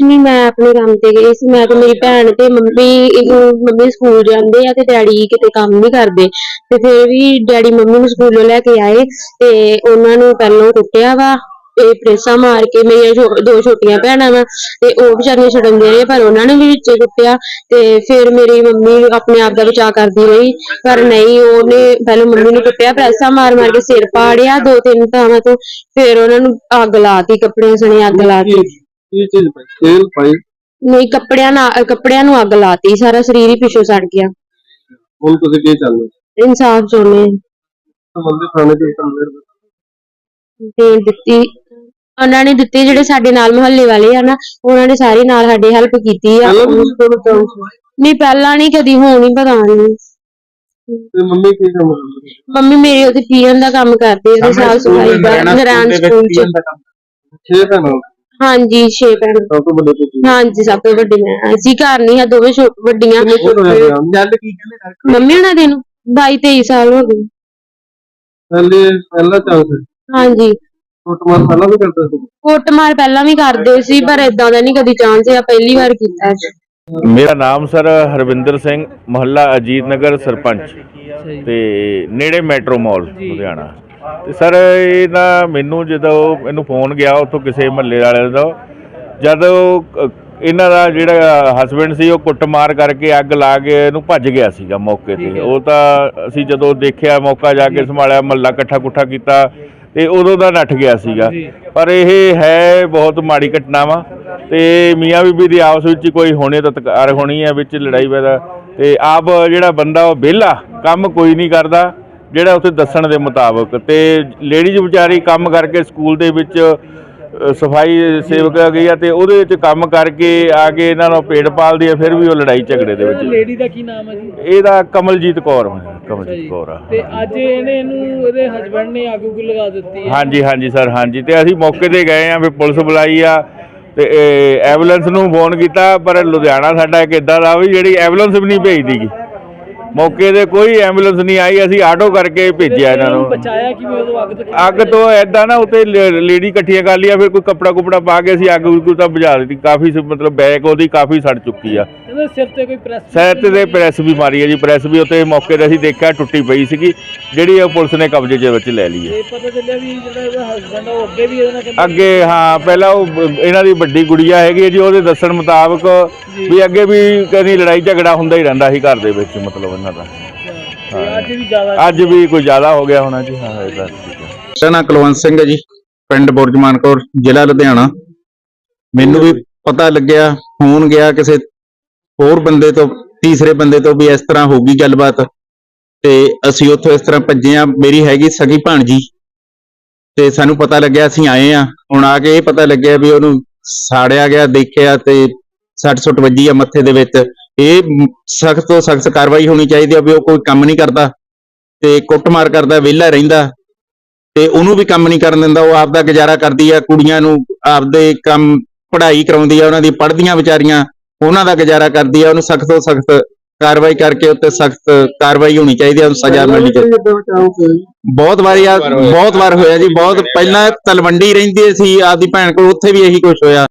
ਨਹੀਂ ਮੈਂ ਆਪਣੇ ਕੰਮ ਤੇ ਗਈ ਸੀ। ਮੈਂ ਤੇ ਮੇਰੀ ਭੈਣ ਤੇ ਮੰਮੀ ਮੰਮੀ ਸਕੂਲ ਜਾਂਦੇ ਆ ਤੇ ਡੈਡੀ ਕਿਤੇ ਕੰਮ ਨਹੀਂ ਕਰਦੇ। ਤੇ ਫਿਰ ਵੀ ਡੈਡੀ ਮੰਮੀ ਨੂੰ ਸਕੂਲੋਂ ਲੈ ਕੇ ਆਏ ਤੇ ਉਹਨਾਂ ਨੂੰ ਪਹਿਲਾਂ ਕੁੱਟਿਆ ਵਾ ਤੇ ਪ੍ਰੇਸਾਂ ਮਾਰ ਕੇ ਮੇਰੀਆਂ ਦੋ ਛੋਟੀਆਂ ਭੈਣਾਂ ਵਾ ਤੇ ਉਹ ਵਿਚਾਰੀਆਂ ਛਡਣ ਦੇ ਰਹੇ ਪਰ ਉਹਨਾਂ ਨੇ ਵੀ ਵਿੱਚੇ ਕੁੱਟਿਆ ਤੇ ਫਿਰ ਮੇਰੀ ਮੰਮੀ ਆਪਣੇ ਆਪ ਦਾ ਬਚਾਅ ਕਰਦੀ ਰਹੀ। ਪਰ ਨਹੀਂ, ਉਹਨੇ ਪਹਿਲਾਂ ਮੰਮੀ ਨੂੰ ਕੁੱਟਿਆ, ਪ੍ਰੈਸਾਂ ਮਾਰ ਮਾਰ ਕੇ ਸਿਰ ਪਾੜਿਆ ਦੋ ਤਿੰਨ ਥਾਵਾਂ ਤੋਂ। ਫਿਰ ਉਹਨਾਂ ਨੂੰ ਅੱਗ ਲਾਤੀ ਕੱਪੜੇ ਸਣੇ ਅੱਗ ਲਾਤੀ। ਕੀ ਚੀਜ਼ ਪਾਈ? ਤੇਲ ਪਾਈ। ਨਹੀਂ ਕੱਪੜਿਆਂ ਨਾਲ ਕੱਪੜਿਆਂ ਨੂੰ ਅੱਗ ਲਾਤੀ ਸਾਰਾ ਸਰੀਰ ਹੀ ਪਿੱਛੋਂ ਸੜ ਗਿਆ। ਹੁਣ ਤੁਸੀਂ ਕੀ ਚਾਹੁੰਦੇ? ਹੋ ਇਨਸਾਫ ਚਾਹੁੰਦੇ ਹਾਂ। ਸੰਬੰਧਿਤ ਥਾਣੇ ਦੇ ਕੰਪਲੇਂਟ ਤੇ ਦਿੱਤੀ। ਉਹਨਾਂ ਨੇ ਦਿੱਤੀ ਜਿਹੜੇ ਸਾਡੇ ਨਾਲ ਮੁਹੱਲੇ ਵਾਲੇ ਆ ਨਾ ਉਹਨਾਂ ਨੇ ਸਾਰੇ ਨਾਲ ਸਾਡੀ ਹੈਲਪ ਕੀਤੀ ਆ। ਪਹਿਲਾਂ ਵੀ ਤੁਸੀਂ ਤੁਹਾਨੂੰ ਚਾਂਸ ਨਹੀਂ ਪਹਿਲਾਂ ਨਹੀਂ ਕਦੀ ਹੋਣ ਹੀ ਪਤਾ ਨਹੀਂ। ਤੇ ਮੰਮੀ ਕੀ ਕੰਮ ਕਰਦੀ ਮੰਮੀ ਮੇਰੀ ਉਹਦੇ ਪੀਣ ਦਾ ਕੰਮ ਕਰਦੇ ਉਹਦੇ ਸਾਫ਼ ਸਫ਼ਾਈ ਦਾ ਨਰਾਇਣ ਸਕੂਲ ਚ। ਛੇ ਭੈਣਾਂ ਹਾਂਜੀ ਛੇ ਭੈਣ। ਸਭ ਤੋਂ ਵੱਡੇ ਤੁਸੀਂ ਹਾਂਜੀ ਸਭ ਤੋਂ ਵੱਡੀ ਮੈਂ ਅਸੀਂ ਘਰ ਨਹੀਂ ਆ ਦੋਵੇਂ ਵੱਡੀਆਂ। ਕਿੰਨੇ ਛੋਟੇ ਵਿਆਹ ਕੀ ਕਹਿੰਦੇ ਮੰਮੀ ਉਹਨਾਂ ਦੇ ਨੂੰ 22 23 ਸਾਲ ਹੋ ਗਏ। ਪਹਿਲੇ ਪਹਿਲਾ ਚਾਂਸ ਹੈ ਹਾਂਜੀ। ਫੁੱਟਮਾਰ ਪਹਿਲਾਂ ਵੀ ਕਰਦੇ ਸੀ? ਕੁੱਟਮਾਰ ਪਹਿਲਾਂ ਵੀ ਕਰਦੇ ਸੀ ਪਰ ਇਦਾਂ ਦਾ ਨਹੀਂ ਕਦੀ ਚਾਂਸ ਆ ਪਹਿਲੀ ਵਾਰ ਕੀਤਾ ਜੀ ਮੇਰਾ ਨਾਮ ਸਰ ਹਰਵਿੰਦਰ ਸਿੰਘ ਮੁਹੱਲਾ ਅਜੀਤ ਨਗਰ ਸਰਪੰਚ ਤੇ ਨੇੜੇ ਮੈਟਰੋ ਮਾਲ ਲੁਧਿਆਣਾ। ਤੇ ਸਰ ਇਹ ਨਾ ਮੈਨੂੰ ਜਦੋਂ ਮੈਨੂੰ ਫੋਨ ਗਿਆ ਉੱਥੋਂ ਕਿਸੇ ਮਹੱਲੇ ਵਾਲੇ ਦਾ ਜਦ ਇਹਨਾਂ ਦਾ ਜਿਹੜਾ ਹਸਬੰਡ ਸੀ ਉਹ ਕੁੱਟਮਾਰ ਕਰਕੇ ਅੱਗ ਲਾ ਕੇ ਇਹਨੂੰ ਭੱਜ ਗਿਆ ਸੀਗਾ ਮੌਕੇ ਤੇ। ਉਹ ਤਾਂ ਅਸੀਂ ਜਦੋਂ ਦੇਖਿਆ ਮੌਕਾ ਜਾ ਕੇ ਸੰਭਾਲਿਆ ਮਹੱਲਾ ਇਕੱਠਾ ਕੁੱਠਾ ਕੀਤਾ ਤੇ ਉਦੋਂ ਦਾ ਨੱਠ ਗਿਆ ਸੀਗਾ। ਪਰ ਇਹ ਹੈ ਬਹੁਤ ਮਾੜੀ ਘਟਨਾ ਵਾ ਤੇ ਮੀਆਂ ਬੀਬੀ ਦੀ ਆਪਸ ਵਿੱਚ ਕੋਈ ਹੋਣੇ ਤਤਕਾਰ ਹੋਣੀ ਹੈ ਵਿੱਚ ਲੜਾਈ ਪੈਦਾ ਤੇ ਆਪ ਜਿਹੜਾ ਬੰਦਾ ਉਹ ਵਿਹਲਾ ਕੰਮ ਕੋਈ ਨਹੀਂ ਕਰਦਾ। ਜਿਹੜਾ ਉੱਥੇ ਦੱਸਣ ਦੇ ਮੁਤਾਬਕ ਤੇ ਲੇਡੀਜ਼ ਵਿਚਾਰੀ ਕੰਮ ਕਰਕੇ ਸਕੂਲ ਦੇ ਵਿੱਚ ਸਫ਼ਾਈ ਸੇਵਕ ਗਈ ਆ ਤੇ ਉਹਦੇ ਵਿੱਚ ਕੰਮ ਕਰਕੇ ਆ ਕੇ ਇਹਨਾਂ ਨੂੰ ਪੇਟ ਪਾਲਦੀ ਆ ਫਿਰ ਵੀ ਉਹ ਲੜਾਈ ਝਗੜੇ ਦੇ ਵਿੱਚ। ਲੇਡੀ ਦਾ ਕੀ ਨਾਮ ਹੈ ਜੀ? ਇਹਦਾ ਕਮਲਜੀਤ ਕੌਰ ਵਾ, ਜੀ। ਕਮਲਜੀਤ ਕੌਰ ਆ। ਤੇ ਅੱਜ ਇਹਨੇ ਇਹਨੂੰ ਇਹਦੇ ਹਸਬੰਡ ਨੇ ਅੱਗ ਉੱਗ ਲਗਾ ਦਿੱਤੀ ਹੈ। ਹਾਂਜੀ ਹਾਂਜੀ ਸਰ ਹਾਂਜੀ। ਤੇ ਅਸੀਂ ਮੌਕੇ ਤੇ ਗਏ ਆ ਫਿਰ ਪੁਲਿਸ ਬੁਲਾਈ ਆ ਤੇ ਐਂਬੂਲੈਂਸ ਨੂੰ ਫੋਨ ਕੀਤਾ ਪਰ ਲੁਧਿਆਣਾ ਸਾਡਾ ਇੱਕ ਇਦਾਂ ਦਾ ਵੀ ਜਿਹੜੀ ਐਂਬੂਲੈਂਸ ਵੀ ਨਹੀਂ ਭੇਜਦੀਗੀ ਮੌਕੇ ਤੇ ਕੋਈ ਐਂਬੂਲੈਂਸ ਨਹੀਂ ਆਈ ਅਸੀਂ ਆਟੋ ਕਰਕੇ ਭੇਜਿਆ ਇਹਨਾਂ ਨੂੰ। ਬਚਾਇਆ ਕਿਵੇਂ ਉਦੋਂ ਅੱਗ ਤੋਂ ਅੱਗ ਤੋਂ ਐਦਾਂ ਨਾ ਉੱਤੇ ਲੇਡੀ ਇਕੱਠੀਆਂ ਕਰ ਲਿਆ ਫਿਰ ਕੋਈ ਕੱਪੜਾ ਕੁਪੜਾ ਪਾ ਕੇ ਅਸੀਂ ਅੱਗ ਉੱਗ ਤਾਂ ਬੁਝਾ ਦਿੱਤੀ। ਕਾਫੀ ਮਤਲਬ ਬੈਕ ਉਹਦੀ ਕਾਫੀ ਸੜ ਚੁੱਕੀ ਆ। ਇਹਦੇ ਸਿਰ ਤੇ ਕੋਈ ਪ੍ਰੈਸ ਸਹਿਤ ਤੇ ਪ੍ਰੈਸ ਵੀ ਮਾਰੀ ਹੈ ਜੀ ਪ੍ਰੈਸ ਵੀ ਉੱਤੇ ਮੌਕੇ ਤੇ ਅਸੀਂ ਦੇਖਿਆ ਟੁੱਟੀ ਪਈ ਸੀਗੀ। ਜਿਹੜੀ ਉਹ ਪੁਲਿਸ ਨੇ ਕਬਜ਼ੇ ਦੇ ਵਿੱਚ ਲੈ ਲਈ ਹੈ। ਇਹ ਪਤਾ ਚੱਲਿਆ ਵੀ ਜਿਹੜਾ ਇਹਦਾ ਹਸਬੰਡ ਉਹ ਅੱਗੇ ਵੀ ਇਹਦੇ ਨਾਲ ਕਹਿੰਦਾ ਅੱਗੇ ਹਾਂ ਪਹਿਲਾਂ ਉਹ ਇਹਨਾਂ ਦੀ ਵੱਡੀ ਗੁੜੀਆ ਹੈਗੀ ਹੈ ਜੀ ਉਹਦੇ ਦੱਸਣ ਮੁਤਾਬਕ ਵੀ ਅੱਗੇ ਵੀ ਕਦੀ ਲੜਾਈ ਝਗੜਾ ਹੁੰਦਾ ਹੀ ਰਹਿੰਦਾ ਸੀ ਘਰ ਦੇ ਵਿੱਚ ਮਤਲਬ ਇਹਨਾਂ ਦਾ। ਤੇ ਅੱਜ ਵੀ ਜ਼ਿਆਦਾ ਅੱਜ ਵੀ ਕੋਈ ਜ਼ਿਆਦਾ ਹੋ ਗਿਆ ਹੋਣਾ ਜੀ ਹਾਂ ਇਹਦਾ ਠੀਕ ਹੈ। ਮੇਰਾ ਨਾਂ ਕੁਲਵੰਤ ਸਿੰਘ ਹੈ ਜੀ ਪਿੰਡ ਬੁਰਜਮਾਨਕੌਰ ਜ਼ਿਲ੍ਹਾ ਲੁਧਿਆਣਾ। ਮੈਨੂੰ ਵੀ ਪਤਾ ਲੱਗਿਆ ਫੋਨ ਗਿਆ ਕਿਸੇ ਹੋਰ ਬੰਦੇ ਤੋਂ, ਤੀਸਰੇ ਬੰਦੇ ਤੋਂ ਵੀ ਇਸ ਤਰ੍ਹਾਂ ਹੋ ਗਈ ਗੱਲਬਾਤ। ਤੇ ਅਸੀਂ ਉੱਥੋਂ ਇਸ ਤਰ੍ਹਾਂ ਭੱਜੇ ਆ। ਮੇਰੀ ਹੈਗੀ ਸਗੀ ਭਾਣਜੀ। ਤੇ ਸਾਨੂੰ ਪਤਾ ਲੱਗਿਆ ਅਸੀਂ ਆਏ ਆ। ਹੁਣ ਆ ਕੇ ਇਹ ਪਤਾ ਲੱਗਿਆ ਵੀ ਉਹਨੂੰ ਸਾੜਿਆ ਗਿਆ, ਦੇਖਿਆ ਤੇ ਸੱਟ ਸੁੱਟ ਵੱਜੀ ਆ ਮੱਥੇ ਦੇ ਵਿੱਚ। ਇਹ ਸਖਤ ਤੋਂ ਸਖਤ ਕਾਰਵਾਈ ਹੋਣੀ ਚਾਹੀਦੀ ਆ ਵੀ ਉਹ ਕੋਈ ਕੰਮ ਨਹੀਂ ਕਰਦਾ। ਤੇ ਕੁੱਟਮਾਰ ਕਰਦਾ, ਵਿਹਲਾ ਰਹਿੰਦਾ। ਤੇ ਉਹਨੂੰ ਵੀ ਕੰਮ ਨਹੀਂ ਕਰਨ ਦਿੰਦਾ। ਉਹ ਆਪਦਾ ਗੁਜ਼ਾਰਾ ਕਰਦੀ ਆ। ਕੁੜੀਆਂ ਨੂੰ ਆਪਦੇ ਕੰਮ, ਪੜ੍ਹਾਈ ਕਰਾਉਂਦੀ ਆ। ਉਹਨਾਂ ਦੀ ਪੜ੍ਹਦੀਆਂ ਵਿਚਾਰੀਆਂ। ਉਹਨਾਂ ਦਾ ਗੁਜ਼ਾਰਾ ਕਰਦੀ ਆ ਉਹਨੂੰ ਸਖਤ ਤੋਂ ਸਖਤ ਕਾਰਵਾਈ ਕਰਕੇ ਉੱਤੇ ਸਖਤ ਕਾਰਵਾਈ ਹੋਣੀ ਚਾਹੀਦੀ ਆ ਉਹਨੂੰ ਸਜ਼ਾ ਮਿਲਣੀ ਚਾਹੀਦੀ। ਚਾਹੀਦੀ ਬਹੁਤ ਵਾਰੀ ਆ ਬਹੁਤ ਵਾਰ ਹੋਇਆ। ਜੀ ਬਹੁਤ ਪਹਿਲਾਂ ਤਲਵੰਡੀ ਰਹਿੰਦੀ ਸੀ ਆਪਦੀ ਭੈਣ ਕੋਲ ਉੱਥੇ ਵੀ ਇਹੀ ਕੁਝ ਹੋਇਆ।